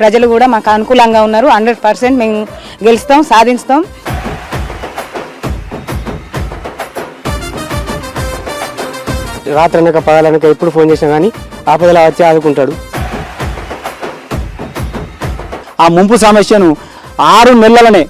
ప్రజలు కూడా మాకు అనుకూలంగా ఉన్నారు. హండ్రెడ్ పర్సెంట్ మేము గెలుస్తాం సాధిస్తాం. రాత్రి అనక పగలనక ఎప్పుడు ఫోన్ చేసినా కానీ ఆపదలా వచ్చి ఆదుకుంటాడు. ఆ ముంపు సమస్యను ఆరు నెలలనే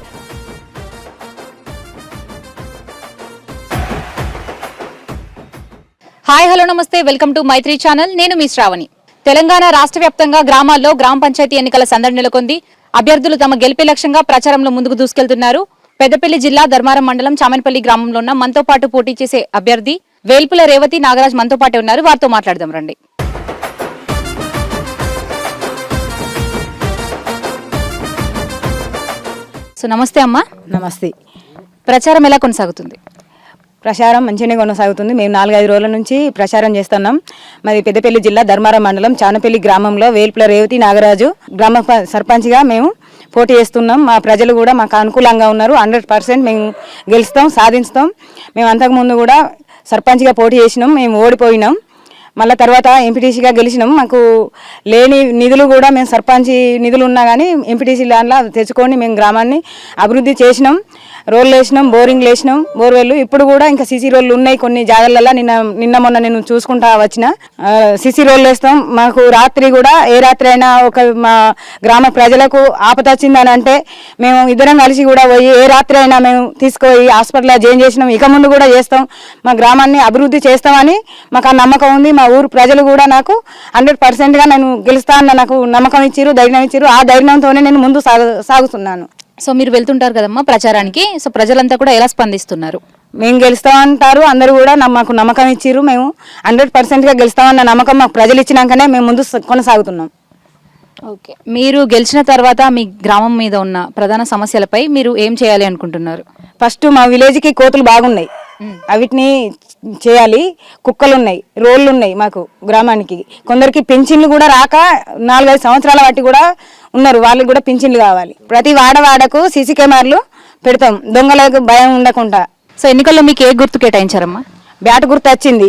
హాయ్ హలో నమస్తే. Welcome to Maitri channel. నేను మీ శ్రావణి. తెలంగాణ రాష్ట్ర వ్యాప్తంగా గ్రామాల్లో గ్రామ పంచాయతీ ఎన్నికల సందడి నెలకొంది. అభ్యర్థులు తమ గెలిపే లక్ష్యంగా ప్రచారంలో ముందుకు దూసుకెళ్తున్నారు. పెద్దపల్లి జిల్లా ధర్మారం మండలం చామన్పల్లి గ్రామంలో ఉన్న మనతో పాటు పోటీ చేసే అభ్యర్థి వేల్పుల రేవతి నాగరాజ్ మనతో పాటే ఉన్నారు. వారితో మాట్లాడదాం రండి. సో నమస్తే అమ్మా. నమస్తే. ప్రచారం ఎలా కొనసాగుతుంది? ప్రచారం మంచిగానే కొనసాగుతుంది. మేము నాలుగైదు రోజుల నుంచి ప్రచారం చేస్తున్నాం. మరి పెద్దపల్లి జిల్లా ధర్మారం మండలం చానపల్లి గ్రామంలో వేల్పుల రేవతి నాగరాజు గ్రామ సర్పంచ్గా మేము పోటీ చేస్తున్నాం. మా ప్రజలు కూడా మాకు అనుకూలంగా ఉన్నారు. హండ్రెడ్ పర్సెంట్ మేము గెలుస్తాం సాధిస్తాం. మేము అంతకుముందు కూడా సర్పంచ్గా పోటీ చేసినాం. మేము ఓడిపోయినాం. మళ్ళీ తర్వాత ఎంపీటీసీగా గెలిచినాం. మాకు లేని నిధులు కూడా మేము సర్పంచ్ నిధులు ఉన్నా కానీ ఎంపీటీసీ దాంట్లో తెచ్చుకొని మేము గ్రామాన్ని అభివృద్ధి చేసినాం. రోడ్లు వేసినాం బోరింగ్లు వేసినాం బోర్వెల్లు. ఇప్పుడు కూడా ఇంకా సీసీ రోడ్లు ఉన్నాయి కొన్ని జాగాలలో నిన్న నిన్న మొన్న నేను చూసుకుంటా వచ్చిన. సీసీ రోడ్లు వేస్తాం. మాకు రాత్రి కూడా ఏ రాత్రి అయినా ఒక మా గ్రామ ప్రజలకు ఆపద వచ్చిందని అంటే మేము ఇద్దరం కలిసి కూడా పోయి ఏ రాత్రి అయినా మేము తీసుకుపోయి హాస్పిటల్లో జాయిన్ చేసినాం. ఇక ముందు కూడా చేస్తాం. మా గ్రామాన్ని అభివృద్ధి చేస్తామని మాకు ఆ నమ్మకం ఉంది. మా ఊరు ప్రజలు కూడా నాకు హండ్రెడ్ పర్సెంట్గా నేను గెలుస్తా అన్న నాకు నమ్మకం ఇచ్చారు ధైర్యం ఇచ్చారు ఆ ధైర్యంతోనే నేను ముందు సాగు సాగుతున్నాను. సో మీరు వెళ్తుంటారు కదమ్మా ప్రచారానికి? సో ప్రజలంతా కూడా ఎలా స్పందిస్తున్నారు? మేము గెలుస్తామంటారు అందరూ కూడా మాకు నమ్మకం ఇచ్చిర్రు. మేము హండ్రెడ్ పర్సెంట్గా గెలుస్తామన్న నమ్మకం మాకు ప్రజలు ఇచ్చినాకనే మేము ముందు కొనసాగుతున్నాం. ఓకే. మీరు గెలిచిన తర్వాత మీ గ్రామం మీద ఉన్న ప్రధాన సమస్యలపై మీరు ఏం చేయాలి అనుకుంటున్నారు? ఫస్ట్ మా విలేజ్కి కోతులు బాగున్నాయి. అవిటిని చేయాలి. కుక్కలు ఉన్నాయి రోళ్ళు ఉన్నాయి మాకు గ్రామానికి. కొందరికి పింఛన్లు కూడా రాక నాలుగైదు సంవత్సరాల బట్టి కూడా ఉన్నారు. వాళ్ళకి కూడా పింఛన్లు కావాలి. ప్రతి వాడవాడకు సీసీ కెమెరాలు పెడతాం. దొంగలకు భయం ఉండకుండా. సో ఎన్నికల్లో మీకు ఏ గుర్తు కేటాయించారమ్మా? బ్యాట్ గుర్తు వచ్చింది.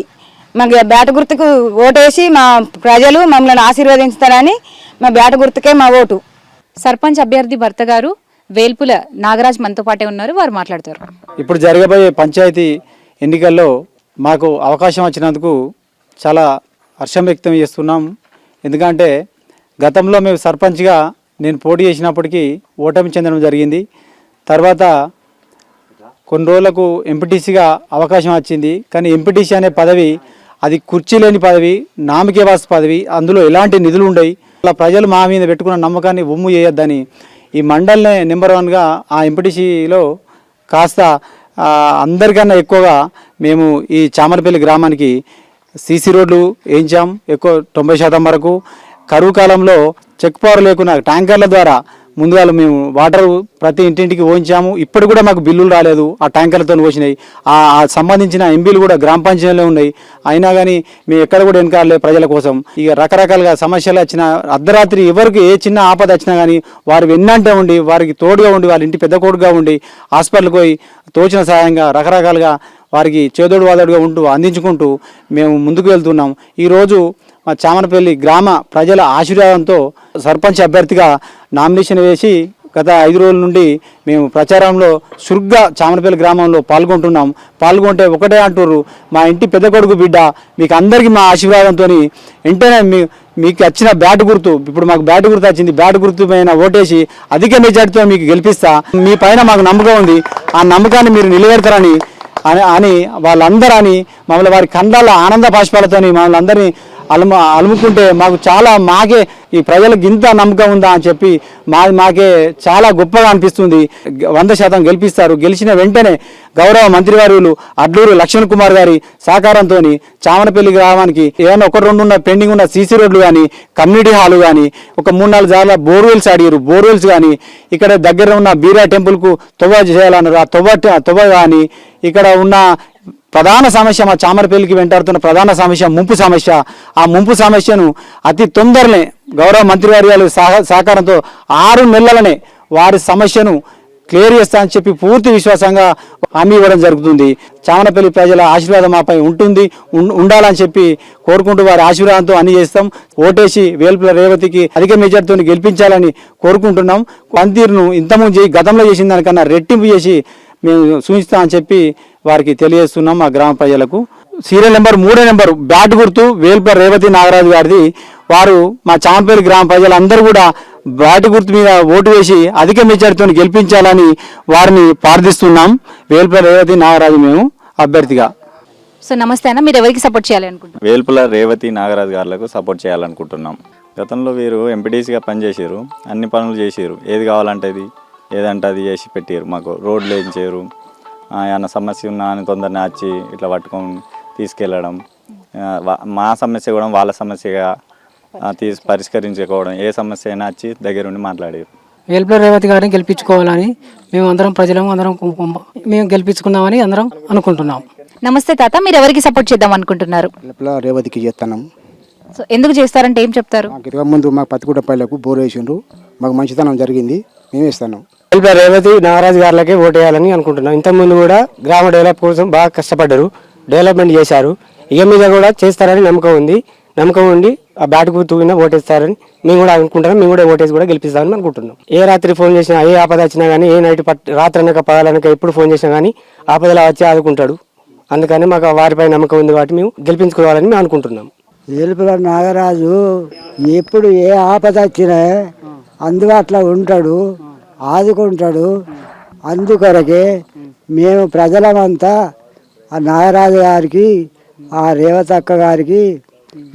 మాకు బ్యాట్ గుర్తుకు ఓటేసి మా ప్రజలు మమ్మల్ని ఆశీర్వదించుతారని మా బ్యాట్ గుర్తుకే మా ఓటు. సర్పంచ్ అభ్యర్థి భర్త గారు వేల్పుల నాగరాజ్ మనతో పాటే ఉన్నారు వారు మాట్లాడతారు. ఇప్పుడు జరగబోయే పంచాయతీ ఎన్నికల్లో మాకు అవకాశం వచ్చినందుకు చాలా హర్షం వ్యక్తం చేస్తున్నాం. ఎందుకంటే గతంలో మేము సర్పంచ్గా నేను పోటీ చేసినప్పటికీ ఓటమి చెందడం జరిగింది. తర్వాత కొన్ని రోజులకు ఎంపీటీసీగా అవకాశం వచ్చింది. కానీ ఎంపీటీసీ అనే పదవి అది కుర్చీ లేని పదవి నామకేవాస్ పదవి అందులో ఎలాంటి నిధులు ఉండవు అలా ప్రజలు మా మీద పెట్టుకున్న నమ్మకాన్ని ఒమ్ము చేయొద్దని ఈ మండల్నే నెంబర్ వన్గా ఆ ఎంపీటీసీలో కాస్త అందరికన్నా ఎక్కువగా మేము ఈ చామరపల్లి గ్రామానికి సీసీ రోడ్లు వేయించాం. ఎక్కువ తొంభై శాతం వరకు. కరువు కాలంలో చెక్ పవర్ లేకున్నా ట్యాంకర్ల ద్వారా ముందుగా మేము వాటర్ ప్రతి ఇంటింటికి పోయించాము. ఇప్పుడు కూడా మాకు బిల్లులు రాలేదు. ఆ ట్యాంకర్లతో పోసినాయి. ఆ సంబంధించిన ఎంబీలు కూడా గ్రామ పంచాయతీలో ఉన్నాయి. అయినా కానీ మేము ఎక్కడ కూడా వెనకాలే ప్రజల కోసం. ఇక రకరకాలుగా సమస్యలు వచ్చిన అర్ధరాత్రి ఎవరికి ఏ చిన్న ఆపద వచ్చినా కానీ వారు వెన్నంటే ఉండి వారికి తోడుగా ఉండి వాళ్ళ ఇంటి పెద్ద కొడుకుగా ఉండి హాస్పిటల్కి పోయి తోచిన సహాయంగా రకరకాలుగా వారికి చేదోడు వాదోడుగా ఉంటూ అందించుకుంటూ మేము ముందుకు వెళ్తున్నాం. ఈరోజు మా చామనపల్లి గ్రామ ప్రజల ఆశీర్వాదంతో సర్పంచ్ అభ్యర్థిగా నామినేషన్ వేసి గత ఐదు రోజుల నుండి మేము ప్రచారంలో చురుగ్గా చామనపల్లి గ్రామంలో పాల్గొంటున్నాం. పాల్గొంటే ఒకటే అంటుర్రు మా ఇంటి పెద్ద కొడుకు బిడ్డ మీకు అందరికీ మా ఆశీర్వాదంతో వెంటనే మీ మీకు వచ్చిన బ్యాట్ గుర్తు ఇప్పుడు మాకు బ్యాట్ గుర్తు వచ్చింది బ్యాట్ గుర్తు పైన ఓటేసి అధిక మెజార్టీతో మీకు గెలిపిస్తా. మీ పైన మాకు నమ్మకం ఉంది. ఆ నమ్మకాన్ని మీరు నిలబెడతారని అని అని వాళ్ళందరూ అని మమ్మల్ని వారి కండాల ఆనంద బాష్పాలతోని మమ్మల్ని అందరినీ అలము అలుముకుంటే మాకు చాలా మాకే ఈ ప్రజలకు ఇంత నమ్మకం ఉందా అని చెప్పి మా మాకే చాలా గొప్పగా అనిపిస్తుంది. వంద శాతం గెలిపిస్తారు. గెలిచిన వెంటనే గౌరవ మంత్రివర్యులు అడ్లూరు లక్ష్మణ్ కుమార్ గారి సహకారంతో చామనపల్లి గ్రామానికి ఏమైనా ఒక రెండు ఉన్న పెండింగ్ ఉన్న సీసీ రోడ్లు కానీ కమ్యూనిటీ హాల్ కానీ ఒక మూడు నాలుగు సార్లు బోర్వెల్స్ అడిగారు బోర్వెల్స్ కానీ ఇక్కడ దగ్గర ఉన్న బీరా టెంపుల్కు తొవ్వ చేయాలన్నారు. ఆ తొవ్వ తొవ్వ కానీ ఇక్కడ ఉన్న ప్రధాన సమస్య మా చామరపల్లికి వెంటాడుతున్న ప్రధాన సమస్య ముంపు సమస్య. ఆ ముంపు సమస్యను అతి తొందరనే గౌరవ మంత్రివర్యాలు సహ సహకారంతో ఆరు నెలలనే వారి సమస్యను క్లియర్ చేస్తా అని చెప్పి పూర్తి విశ్వాసంగా హామీ ఇవ్వడం జరుగుతుంది. చామనపల్లి ప్రజల ఆశీర్వాదం మాపై ఉంటుంది ఉండాలని చెప్పి కోరుకుంటూ వారి ఆశీర్వాదంతో అన్ని చేస్తాం. ఓటేసి వేల్పుల రేవతికి అధిక మెజార్టీతో గెలిపించాలని కోరుకుంటున్నాం. పనితీరును ఇంతకుముందు గతంలో చేసిన దానికన్నా రెట్టింపు చేసి మేము సూచిస్తాం అని చెప్పి వారికి తెలియజేస్తున్నాం మా గ్రామ ప్రజలకు. సీరియల్ నెంబర్ మూడో నెంబర్ బ్యాట్ గుర్తు వేల్పుల రేవతి నాగరాజు గారిది. వారు మా చాంపేరు గ్రామ ప్రజలందరూ కూడా బ్యాట్ గుర్తు మీద ఓటు వేసి అధిక మెజార్టీతో గెలిపించాలని వారిని ప్రార్థిస్తున్నాం. వేల్పుల రేవతి నాగరాజు మేము అభ్యర్థిగా. సో నమస్తే అన్న. మీరు ఎవరికి సపోర్ట్ చేయాలి అనుకుంటున్నారు వేల్పుల రేవతి నాగరాజు గారులకు సపోర్ట్ చేయాలనుకుంటున్నాం. గతంలో వీరు ఎంపీటీసీగా పనిచేసారు అన్ని పనులు చేసారు ఏది కావాలంటే అది. ఏదంటే అది చేసి పెట్టారు. మాకు రోడ్లు వేయించారు ఆ, ఏమన్నా సమస్య ఉన్నా అని తొందరనే వచ్చి ఇట్లా పట్టుకొని తీసుకెళ్ళడం. మా సమస్య కూడా వాళ్ళ సమస్యగా తీసి పరిష్కరించుకోవడం. ఏ సమస్య అయినా వచ్చి దగ్గరుండి మాట్లాడారు. వేల్పుల రేవతి గారిని గెలిపించుకోవాలని మేము అందరం ప్రజలం అందరం మేము గెలిపించుకుందామని అందరం అనుకుంటున్నాం. నమస్తే తాత మీరు ఎవరికి సపోర్ట్ చేద్దాం అనుకుంటున్నారు? రేవతికి చేస్తున్నాం సో ఎందుకు చేస్తారంటే ఏం చెప్తారు? మాకు ఇరవై ముందు మా పత్తికూట పల్లెకు బోర్ వేసిండ్రు. మాకు మంచితనం జరిగింది. మేము ఇస్తున్నాం. వేల్పుల రేవతి నాగరాజు గారులకే ఓటు వేయాలని అనుకుంటున్నాం. ఇంతకుముందు కూడా గ్రామ డెవలప్ కోసం బాగా కష్టపడ్డారు. డెవలప్మెంట్ చేశారు. ఇక మీద కూడా చేస్తారని నమ్మకం ఉంది. నమ్మకం ఉండి ఆ బ్యాట్కు తూగినా ఓటేస్తారని మేము కూడా అనుకుంటున్నాం. మేము కూడా ఓటేసి కూడా గెలిపిస్తామని అనుకుంటున్నాం. ఏ రాత్రి ఫోన్ చేసినా ఏ ఆపద వచ్చినా కానీ ఏ నైట్ పట్ రాత్రి అనక పగలనక ఎప్పుడు ఫోన్ చేసినా కానీ ఆపదలా వచ్చి ఆదుకుంటాడు. అందుకని మాకు వారిపై నమ్మకం ఉంది కాబట్టి మేము గెలిపించుకోవాలని మేము అనుకుంటున్నాం. ఏలుపుల నాగరాజు ఎప్పుడు ఏ ఆపద వచ్చినా అందుబాటులో ఉంటాడు. ఆదుకుంటాడు. అందుకొరకే మేము ప్రజలమంతా ఆ నాగరాజు గారికి ఆ రేవతక్క గారికి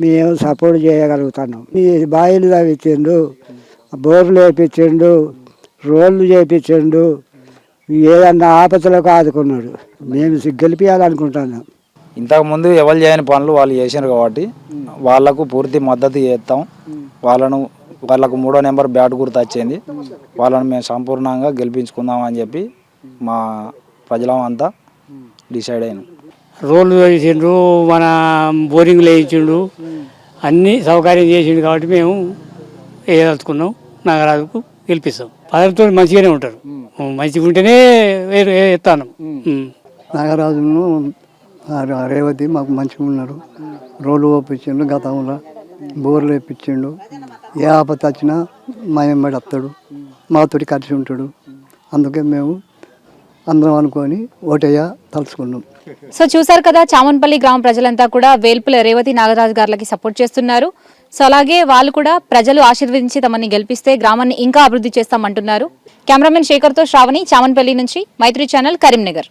మేము సపోర్ట్ చేయగలుగుతున్నాం. ఈ బాయిలు తవ్వించిండు బోర్లు వేపించిండు రోడ్లు చేపించిండు ఏదన్నా ఆపదలకు ఆదుకున్నాడు. మేము గెలిపించాలనుకుంటున్నాం ఇంతకుముందు ఎవరు చేయని పనులు వాళ్ళు చేశారు కాబట్టి వాళ్ళకు పూర్తి మద్దతు చేస్తాం. వాళ్ళను వాళ్ళకు మూడో నెంబర్ బ్యాట్ గుర్తు వచ్చింది. వాళ్ళని మేము సంపూర్ణంగా గెలిపించుకుందాం అని చెప్పి మా ప్రజలం అంతా డిసైడ్ అయినాం. రోడ్లు వేసిండ్రు మన బోరింగ్లు వేయించిండు అన్ని సౌకర్యం చేసిండు కాబట్టి మేము వేయదలుచుకున్నాం. నాగరాజుకు గెలిపిస్తాం. పదవితో మంచిగానే ఉంటారు. మంచిగా ఉంటేనే ఎత్తాను. నాగరాజును రేవతి మాకు మంచిగా ఉన్నారు. రోడ్లు ఓపించిండు గతంలో. బోర్లు వేపించిండు ఏ ఆపత వచ్చినా మా వెంబడి వస్తాడు మాతోటి కలిసి ఉంటాడు. అందుకే మేము అందరం అనుకొని ఓటయ్య తలుచుకున్నాం. సో చూసారు కదా చామన్పల్లి గ్రామ ప్రజలంతా కూడా వేల్పుల రేవతి నాగరాజు గారికి సపోర్ట్ చేస్తున్నారు. సో అలాగే వాళ్ళు కూడా ప్రజలు ఆశీర్వదించి తమని గెలిపిస్తే గ్రామాన్ని ఇంకా అభివృద్ధి చేస్తామంటున్నారు. కెమెరామెన్ శేఖర్తో శ్రావణి చామన్పల్లి నుంచి మైత్రి ఛానల్ కరీంనగర్.